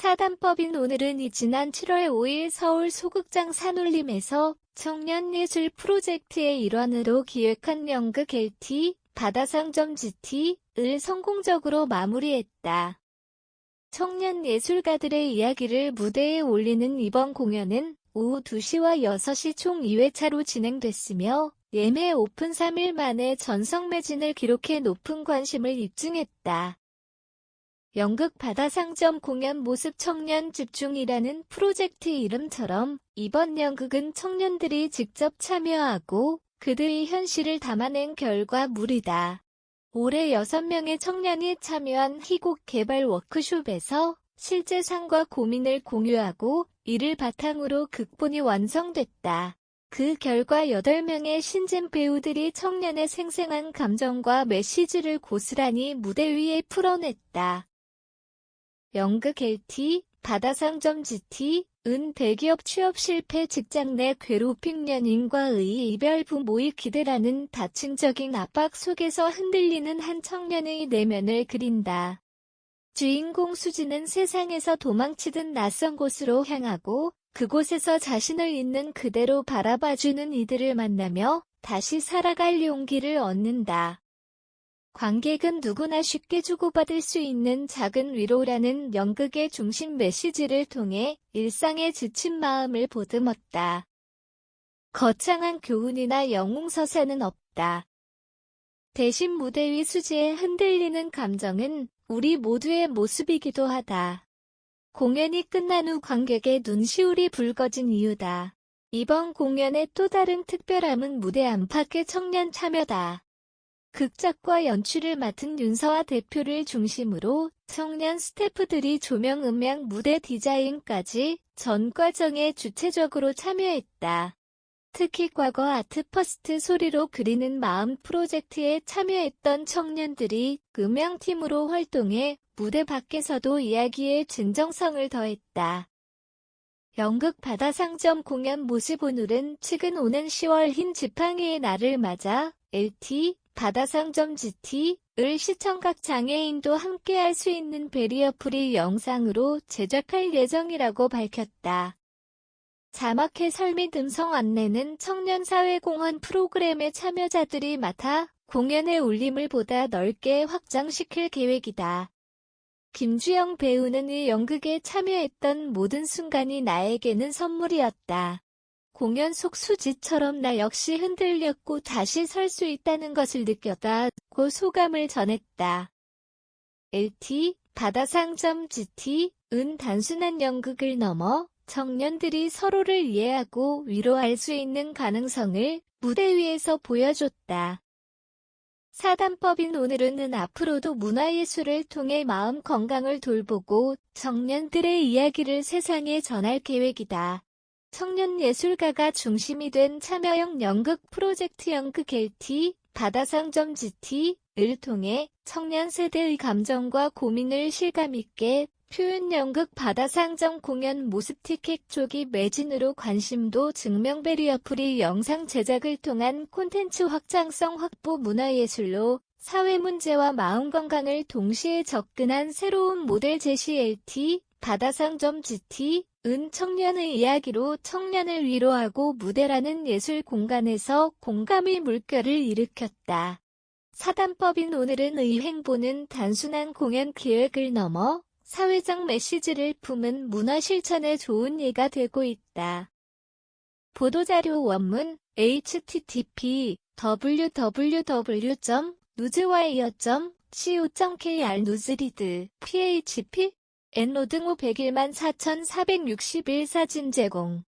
사단법인 오늘은 이 지난 7월 5일 서울 소극장 산울림에서 청년예술 프로젝트의 일환으로 기획한 연극 LT 바다상점 GT를 성공적으로 마무리했다. 청년 예술가들의 이야기를 무대에 올리는 이번 공연은 오후 2시와 6시 총 2회차로 진행됐으며 예매 오픈 3일 만에 전성 매진을 기록해 높은 관심을 입증했다. 연극 바다 상점 공연 모습 청년 집중이라는 프로젝트 이름처럼 이번 연극은 청년들이 직접 참여하고 그들의 현실을 담아낸 결과물이다. 올해 6명의 청년이 참여한 희곡 개발 워크숍에서 실제 상과 고민을 공유하고 이를 바탕으로 극본이 완성됐다. 그 결과 8명의 신진 배우들이 청년의 생생한 감정과 메시지를 고스란히 무대 위에 풀어냈다. 연극 LT, 바다상점 GT, 은 대기업 취업 실패 직장 내 괴롭힘 연인과의 이별 부모의 기대라는 다층적인 압박 속에서 흔들리는 한 청년의 내면을 그린다. 주인공 수지는 세상에서 도망치듯 낯선 곳으로 향하고 그곳에서 자신을 있는 그대로 바라봐주는 이들을 만나며 다시 살아갈 용기를 얻는다. 관객은 누구나 쉽게 주고받을 수 있는 작은 위로라는 연극의 중심 메시지를 통해 일상에 지친 마음을 보듬었다. 거창한 교훈이나 영웅서사는 없다. 대신 무대 위 수지의 흔들리는 감정은 우리 모두의 모습이기도 하다. 공연이 끝난 후 관객의 눈시울이 붉어진 이유다. 이번 공연의 또 다른 특별함은 무대 안팎의 청년 참여다. 극작과 연출을 맡은 윤서아 대표를 중심으로 청년 스태프들이 조명, 음향, 무대 디자인까지 전 과정에 주체적으로 참여했다. 특히 과거 아트퍼스트 소리로 그리는 마음 프로젝트에 참여했던 청년들이 음향팀으로 활동해 무대 밖에서도 이야기의 진정성을 더했다. 연극 바다상점 공연 모습 오늘은 최근 오는 10월 흰 지팡이의 날을 맞아 LT 바다상점 GT을 시청각 장애인도 함께 할 수 있는 베리어 프리 영상으로 제작할 예정이라고 밝혔다. 자막 해설 및 음성 안내는 청년사회공헌 프로그램의 참여자들이 맡아 공연의 울림을 보다 넓게 확장시킬 계획이다. 김주영 배우는 이 연극에 참여했던 모든 순간이 나에게는 선물이었다. 공연 속 수지처럼 나 역시 흔들렸고 다시 설 수 있다는 것을 느꼈다고 소감을 전했다. LT, 바다상점 GT, 은 단순한 연극을 넘어 청년들이 서로를 이해하고 위로할 수 있는 가능성을 무대 위에서 보여줬다. 사단법인 오늘은 앞으로도 문화예술을 통해 마음 건강을 돌보고 청년들의 이야기를 세상에 전할 계획이다. 청년 예술가가 중심이 된 참여형 연극 프로젝트 연극 LT, 바다상점 GT를 통해 청년 세대의 감정과 고민을 실감있게 표현 연극 바다상점 공연 모습 티켓 조기 매진으로 관심도 증명 베리어 프리 영상 제작을 통한 콘텐츠 확장성 확보 문화예술로 사회 문제와 마음 건강을 동시에 접근한 새로운 모델 제시 LT 바다상점 GT 은 청년의 이야기로 청년을 위로하고 무대라는 예술 공간에서 공감의 물결을 일으켰다. 사단법인 오늘은 의 행보는 단순한 공연 기획을 넘어 사회적 메시지를 품은 문화 실천의 좋은 예가 되고 있다. 보도자료 원문 http www.newswire.co.kr 누즈리드 php 엔로 등후 101만 4461 사진 제공